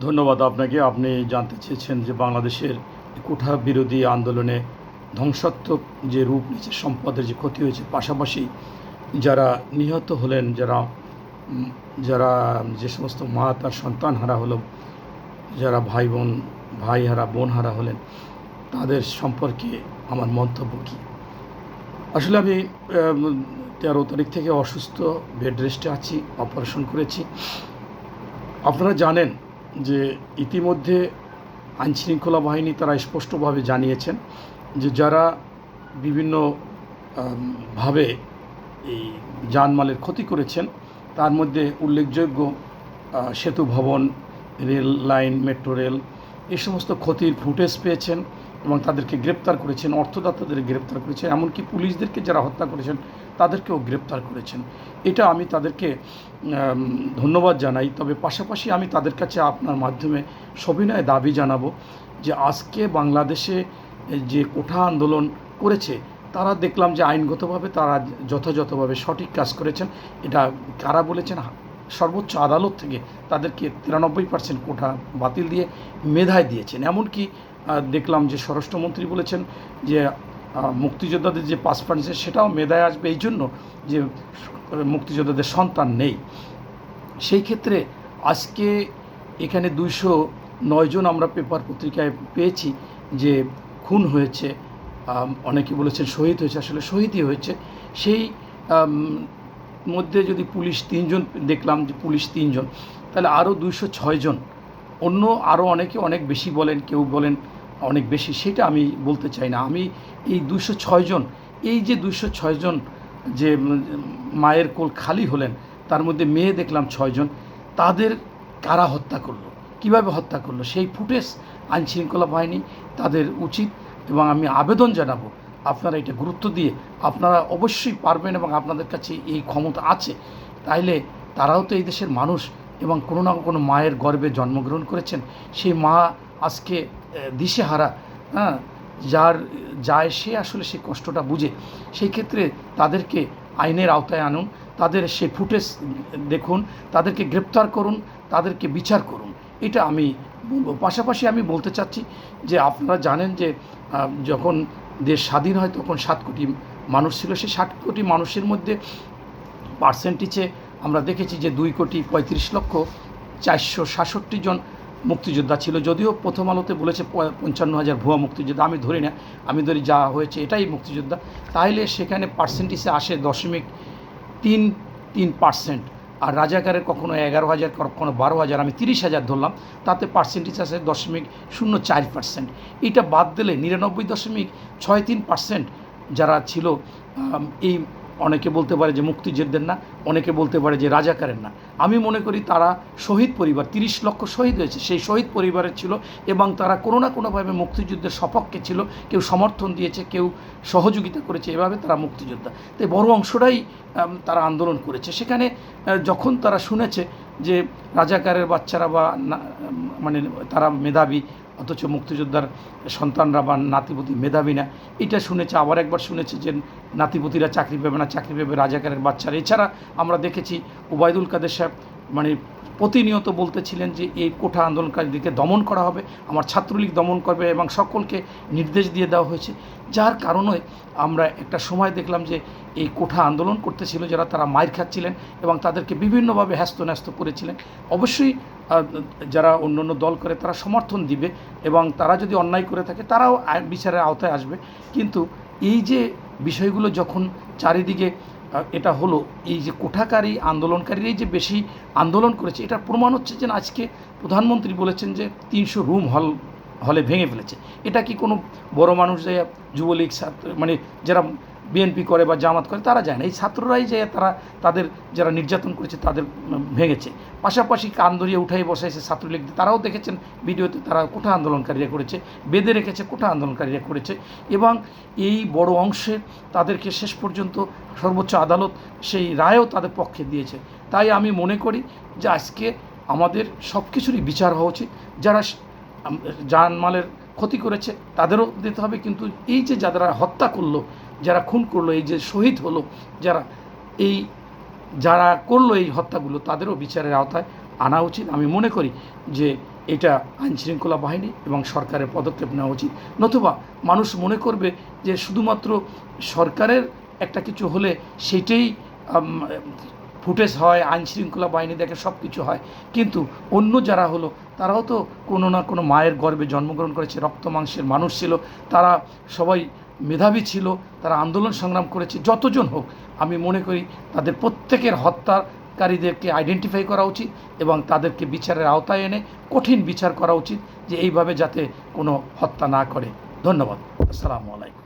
ধন্যবাদ আপনাকে। আপনি জানতে চেয়েছেন যে বাংলাদেশের কোঠা বিরোধী আন্দোলনে ধ্বংসাত্মক যে রূপ নিয়েছে, সম্পদের যে ক্ষতি হয়েছে, পাশাপাশি যারা নিহত হলেন, যারা যারা যে সমস্ত মা তার সন্তান হারা হলো, যারা ভাই বোন, ভাই হারা, বোন হারা হলেন, তাদের সম্পর্কে আমার মন্তব্য কী? আসলে আমি তেরো তারিখ থেকে অসুস্থ, বেড রেস্টে আছি, অপারেশন করেছি। আপনারা জানেন যে ইতিমধ্যে আইনশৃঙ্খলা বাহিনী তারা স্পষ্টভাবে জানিয়েছেন যে যারা বিভিন্ন ভাবে এই যানমালের ক্ষতি করেছেন, তার মধ্যে উল্লেখযোগ্য সেতু ভবন, রেল লাইন, মেট্রো রেল এই সমস্ত ক্ষতির ফুটেজ পেয়েছেন। এবং তাদেরকে গ্রেপ্তার করেছেন অর্থদাতাদের গ্রেপ্তার করেছেন, এমনকি পুলিশদেরকে যারা হত্যা করেছেন, তাদেরকেও গ্রেপ্তার করেছেন। এটা আমি তাদেরকে ধন্যবাদ জানাই। তবে পাশাপাশি আমি তাদের কাছে আপনার মাধ্যমে সবিনয় দাবি জানাব যে আজকে বাংলাদেশে যে কোঠা আন্দোলন করেছে, তারা দেখলাম যে আইনগতভাবে তারা যথাযথভাবে সঠিক কাজ করেছেন। এটা কারা বলেছেন? সর্বোচ্চ আদালত থেকে তাদেরকে তিরানব্বই পার্সেন্ট কোঠা বাতিল দিয়ে মেধায় দিয়েছেন। এমনকি দেখলাম যে স্বরাষ্ট্রমন্ত্রী বলেছেন যে মুক্তিযোদ্ধাদের যে পার্সেন্ট সেটাও মেধায় আসবে। এই জন্য যে মুক্তিযোদ্ধাদের সন্তান নেই। সেই ক্ষেত্রে আজকে এখানে দুইশো নয়জন আমরা পেপার পত্রিকায় পেয়েছি যে, খুন হয়েছে অনেকে বলেছেন শহীদ হয়েছে, আসলে শহীদই হয়েছে। সেই মধ্যে যদি পুলিশ তিনজন দেখলাম যে পুলিশ তিনজন, তাহলে আরও দুইশো ছয়জন অন্য আরও অনেকে অনেক বেশি বলেন, কেউ বলেন অনেক বেশি, সেটা আমি বলতে চাই না। আমি এই দুশো ছয়জন এই যে দুশো ছয়জন যে মায়ের কোল খালি হলেন, তার মধ্যে মেয়ে দেখলাম ছয়জন তাদের কারা হত্যা করল? কীভাবে হত্যা করল? সেই ফুটেজ আইনশৃঙ্খলা বাহিনী তাদের উচিত এবং আমি আবেদন জানাব। আপনারা এটা গুরুত্ব দিয়ে আপনারা অবশ্যই পারবেন এবং আপনাদের কাছে এই ক্ষমতা আছে। তাইলে তারাও তো এই দেশের মানুষ। এবং কোনো না কোনো মায়ের গর্ভে জন্মগ্রহণ করেছেন, সেই মা আজকে দিশেহারা হ্যাঁ যার যায় সে আসলে সেই কষ্টটা বুঝে। সেই ক্ষেত্রে তাদেরকে আইনের আওতায় আনুন, তাদের সেই ফুটেজ দেখুন, তাদেরকে গ্রেপ্তার করুন, তাদেরকে বিচার করুন। এটা আমি বলব। পাশাপাশি আমি বলতে চাচ্ছি যে আপনারা জানেন যে যখন দেশ স্বাধীন হয় তখন সাত কোটি মানুষ ছিল। সেই ষাট কোটি মানুষের মধ্যে পার্সেন্টেজে আমরা দেখেছি যে দুই কোটি পঁয়ত্রিশ লক্ষ চারশো সাতষট্টি জন মুক্তিযোদ্ধা ছিল। যদিও প্রথম আলোতে বলেছে পঞ্চান্ন হাজার ভুয়া মুক্তিযোদ্ধা, আমি ধরি না, আমি ধরি যা হয়েছে এটাই মুক্তিযোদ্ধা। তাহলে সেখানে পার্সেন্টেজে আসে দশমিক তিন তিন পার্সেন্ট আর রাজাকারের কখনো এগারো হাজার, কখনো বারো হাজার, আমি তিরিশ হাজার ধরলাম, তাতে পার্সেন্টেজ আছে দশমিক শূন্য চার পার্সেন্ট এটা বাদ দিলে নিরানব্বই দশমিক ছয় তিন পার্সেন্ট যারা ছিল এই অনেকে বলতে পারে যে মুক্তিযোদ্ধার না, অনেকে বলতে পারে যে রাজাকারের না। আমি মনে করি তারা শহীদ পরিবার, তিরিশ লক্ষ শহীদ হয়েছে। সেই শহীদ পরিবারের ছিল এবং তারা কোনো না কোনোভাবে মুক্তিযুদ্ধের সপক্ষে ছিল। কেউ সমর্থন দিয়েছে, কেউ সহযোগিতা করেছে, এভাবে তারা মুক্তিযোদ্ধা। তাই বড় অংশটাই তারা আন্দোলন করেছে। সেখানে যখন তারা শুনেছে যে রাজাকারের বাচ্চারা বা মানে তারা মেধাবী অথচ মুক্তিযোদ্ধার সন্তানরা বা নাতিপতি মেধাবী না। এটা শুনেছে, আবার একবার শুনেছে যে নাতিপতিরা চাকরি পাবে না, চাকরি পাবে রাজাকারের বাচ্চারা। এছাড়া আমরা দেখেছি ওবায়দুল কাদের সাহেব মানে প্রতিনিয়ত বলতেছিলেন যে এই কোঠা আন্দোলনকারীদেরকে দমন করা হবে, আমার ছাত্রলীগ দমন করবে এবং সকলকে নির্দেশ দিয়ে দেওয়া হয়েছে। যার কারণে আমরা একটা সময় দেখলাম যে এই কোঠা আন্দোলন করতেছিল যারা, তারা মায়ের খাচ্ছিলেন এবং তাদেরকে বিভিন্নভাবে হ্যাস্ত ন্যস্ত করেছিলেন। অবশ্যই যারা অন্য অন্য দল করে তারা সমর্থন দিবে এবং তারা যদি অন্যায় করে থাকে তারাও বিচারের আওতায় আসবে। কিন্তু এই যে বিষয়গুলো যখন চারিদিকে এটা হলো এই যে কোঠাকারী আন্দোলনকারীরাই যে বেশি আন্দোলন করেছে এটা প্রমাণ হচ্ছে যে আজকে প্রধানমন্ত্রী বলেছেন যে তিনশো রুম হল, হলে ভেঙে ফেলেছে। এটা কি কোনো বড় মানুষ যে যুবলীগ ছাত্র মানে যারা বিএনপি করে বা জামাত করে, তারা যায় না। এই ছাত্ররাই যে তারা তাদের যারা নির্যাতন করেছে, তাদের ভেঙেছে। পাশাপাশি কান ধরিয়ে উঠাই বসাইছে ছাত্রলীগ তারাও দেখেছেন ভিডিওতে তারা কোঠা আন্দোলনকারীরা করেছে, বেঁধে রেখেছে, কোঠা আন্দোলনকারীরা করেছে এবং এই বড় অংশে তাদেরকে শেষ পর্যন্ত সর্বোচ্চ আদালত সেই রায়ও তাদের পক্ষে দিয়েছে। তাই আমি মনে করি যে আজকে আমাদের সব কিছুরই বিচার হওয়া উচিত। যারা জানমালের ক্ষতি করেছে, তাদেরও দিতে হবে। কিন্তু এই যে যারা হত্যা করল যারা খুন করল, এই যে শহীদ হলো, যারা এই যারা করল এই হত্যাগুলো, তাদেরও বিচারের আওতায় আনা উচিত। আমি মনে করি যে এটা আইনশৃঙ্খলা বাহিনী এবং সরকারের পদক্ষেপ নেওয়া উচিত। নতুবা মানুষ মনে করবে যে শুধুমাত্র সরকারের একটা কিছু হলে সেটাই ফুটেজ হয় আইন শৃঙ্খলা বাহিনী দেখে সব কিছু হয়। কিন্তু অন্য যারা হলো, তারাও তো কোনো না কোনো মায়ের গর্ভে জন্মগ্রহণ করেছে, রক্ত মাংসের মানুষ ছিল। তারা সবাই মেধাবী ছিল, তারা আন্দোলন সংগ্রাম করেছে, যতজন হোক, আমি মনে করি তাদের প্রত্যেকের হত্যাকারীদেরকে আইডেন্টিফাই করা উচিত এবং তাদেরকে বিচারের আওতায় এনে কঠিন বিচার করা উচিত যে এইভাবে যাতে কোনো হত্যা না করে। ধন্যবাদ। আসসালামু আলাইকুম।